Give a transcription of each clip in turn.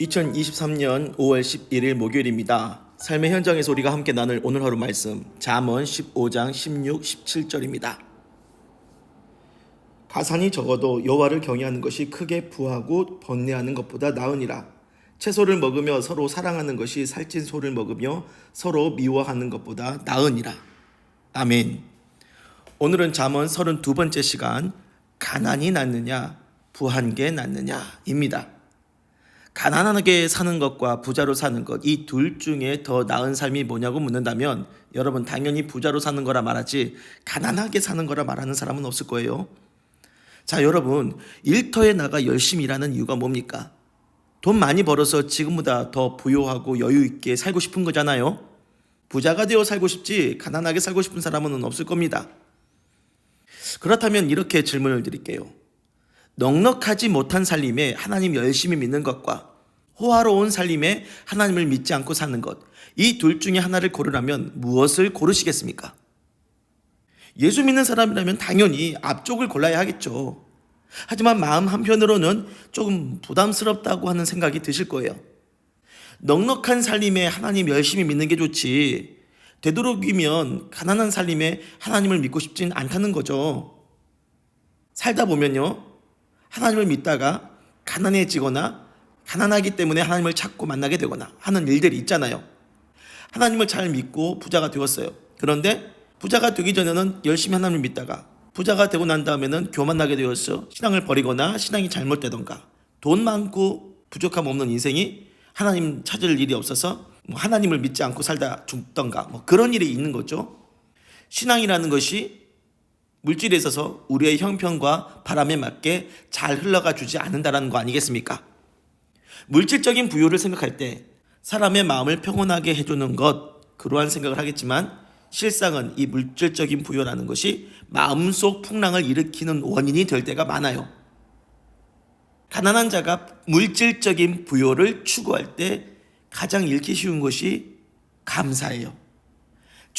2023년 5월 11일 목요일입니다. 삶의 현장에서 우리가 함께 나눌 오늘 하루 말씀 잠언 15장 16, 17절입니다. 가산이 적어도 여호와를 경외하는 것이 크게 부하고 번뇌하는 것보다 나으니라. 채소를 먹으며 서로 사랑하는 것이 살찐 소를 먹으며 서로 미워하는 것보다 나으니라. 아멘. 오늘은 잠언 32번째 시간 가난이 낫느냐 부한 게 낫느냐입니다. 가난하게 사는 것과 부자로 사는 것 이 둘 중에 더 나은 삶이 뭐냐고 묻는다면 여러분 당연히 부자로 사는 거라 말하지 가난하게 사는 거라 말하는 사람은 없을 거예요. 자 여러분 일터에 나가 열심히 일하는 이유가 뭡니까? 돈 많이 벌어서 지금보다 더 부유하고 여유 있게 살고 싶은 거잖아요. 부자가 되어 살고 싶지 가난하게 살고 싶은 사람은 없을 겁니다. 그렇다면 이렇게 질문을 드릴게요. 넉넉하지 못한 살림에 하나님 열심히 믿는 것과 호화로운 살림에 하나님을 믿지 않고 사는 것, 이 둘 중에 하나를 고르라면 무엇을 고르시겠습니까? 예수 믿는 사람이라면 당연히 앞쪽을 골라야 하겠죠. 하지만 마음 한편으로는 조금 부담스럽다고 하는 생각이 드실 거예요. 넉넉한 살림에 하나님 열심히 믿는 게 좋지. 되도록이면 가난한 살림에 하나님을 믿고 싶진 않다는 거죠. 살다 보면요. 하나님을 믿다가 가난해지거나 가난하기 때문에 하나님을 찾고 만나게 되거나 하는 일들이 있잖아요. 하나님을 잘 믿고 부자가 되었어요. 그런데 부자가 되기 전에는 열심히 하나님을 믿다가 부자가 되고 난 다음에는 교만하게 되어서 신앙을 버리거나 신앙이 잘못되던가 돈 많고 부족함 없는 인생이 하나님 찾을 일이 없어서 뭐 하나님을 믿지 않고 살다 죽던가 뭐 그런 일이 있는 거죠. 신앙이라는 것이 물질에 있어서 우리의 형편과 바람에 맞게 잘 흘러가 주지 않는다라는 거 아니겠습니까? 물질적인 부유를 생각할 때 사람의 마음을 평온하게 해주는 것 그러한 생각을 하겠지만 실상은 이 물질적인 부유라는 것이 마음속 풍랑을 일으키는 원인이 될 때가 많아요. 가난한 자가 물질적인 부여를 추구할 때 가장 잃기 쉬운 것이 감사예요.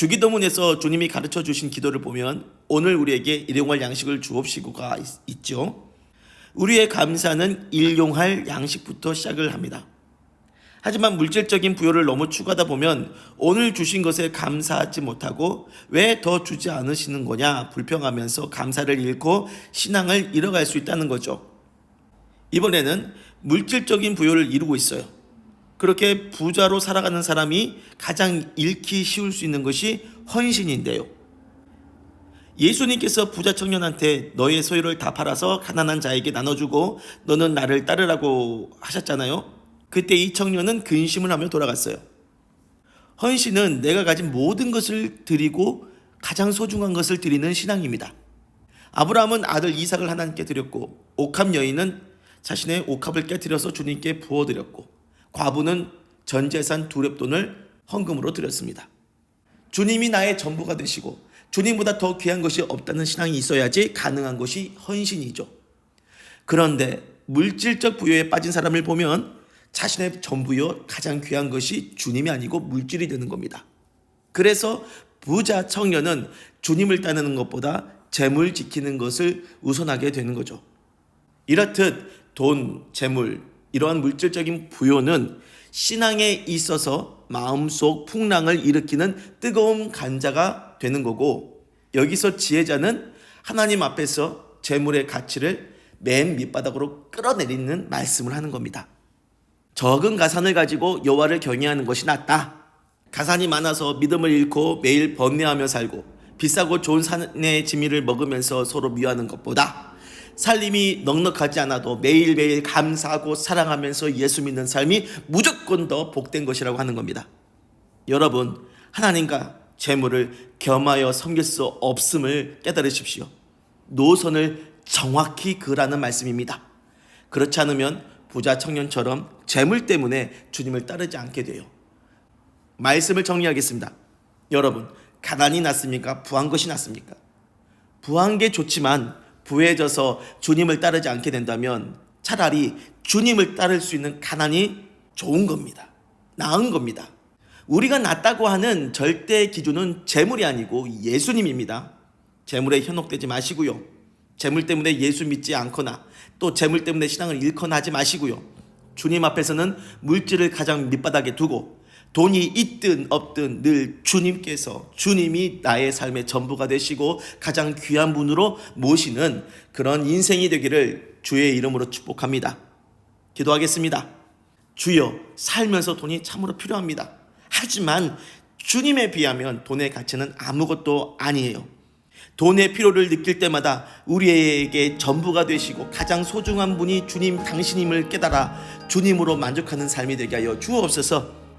주기도문에서 주님이 가르쳐 주신 기도를 보면 오늘 우리에게 일용할 양식을 주옵시고가 있- 있죠. 우리의 감사는 일용할 양식부터 시작을 합니다. 하지만 물질적인 부여를 너무 추구하다 보면 오늘 주신 것에 감사하지 못하고 왜 더 주지 않으시는 거냐 불평하면서 감사를 잃고 신앙을 잃어갈 수 있다는 거죠. 이번에는 물질적인 부여를 이루고 있어요. 그렇게 부자로 살아가는 사람이 가장 잃기 쉬울 수 있는 것이 헌신인데요. 예수님께서 부자 청년한테 너의 소유를 다 팔아서 가난한 자에게 나눠주고 너는 나를 따르라고 하셨잖아요. 그때 이 청년은 근심을 하며 돌아갔어요. 헌신은 내가 가진 모든 것을 드리고 가장 소중한 것을 드리는 신앙입니다. 아브라함은 아들 이삭을 하나님께 드렸고 옥합 여인은 자신의 옥합을 깨뜨려서 주님께 부어드렸고 과부는 전 재산 두 렙돈을 헌금으로 드렸습니다. 주님이 나의 전부가 되시고 주님보다 더 귀한 것이 없다는 신앙이 있어야지 가능한 것이 헌신이죠. 그런데 물질적 부여에 빠진 사람을 보면 자신의 전부요 가장 귀한 것이 주님이 아니고 물질이 되는 겁니다. 그래서 부자 청년은 주님을 따르는 것보다 재물 지키는 것을 우선하게 되는 거죠. 이렇듯 돈, 재물, 이러한 물질적인 부여는 신앙에 있어서 마음속 풍랑을 일으키는 뜨거운 간자가 되는 거고 여기서 지혜자는 하나님 앞에서 재물의 가치를 맨 밑바닥으로 끌어내리는 말씀을 하는 겁니다. 적은 가산을 가지고 여호와를 경외하는 것이 낫다. 가산이 많아서 믿음을 잃고 매일 번뇌하며 살고 비싸고 좋은 산의 지미를 먹으면서 서로 미워하는 것보다 살림이 넉넉하지 않아도 매일매일 감사하고 사랑하면서 예수 믿는 삶이 무조건 더 복된 것이라고 하는 겁니다. 여러분, 하나님과 재물을 겸하여 섬길 수 없음을 깨달으십시오. 노선을 정확히 그라는 말씀입니다. 그렇지 않으면 부자 청년처럼 재물 때문에 주님을 따르지 않게 돼요. 말씀을 정리하겠습니다. 여러분, 가난이 낫습니까? 부한 것이 낫습니까? 부한 게 좋지만 부해져서 주님을 따르지 않게 된다면 차라리 주님을 따를 수 있는 가난이 좋은 겁니다. 나은 겁니다. 우리가 낫다고 하는 절대 기준은 재물이 아니고 예수님입니다. 재물에 현혹되지 마시고요. 재물 때문에 예수 믿지 않거나 또 재물 때문에 신앙을 잃거나 하지 마시고요. 주님 앞에서는 물질을 가장 밑바닥에 두고 돈이 있든 없든 늘 주님께서 주님이 나의 삶의 전부가 되시고 가장 귀한 분으로 모시는 그런 인생이 되기를 주의 이름으로 축복합니다. 기도하겠습니다. 주여 살면서 돈이 참으로 필요합니다. 하지만 주님에 비하면 돈의 가치는 아무것도 아니에요. 돈의 필요를 느낄 때마다 우리에게 전부가 되시고 가장 소중한 분이 주님 당신임을 깨달아 주님으로 만족하는 삶이 되게 하여 주옵소서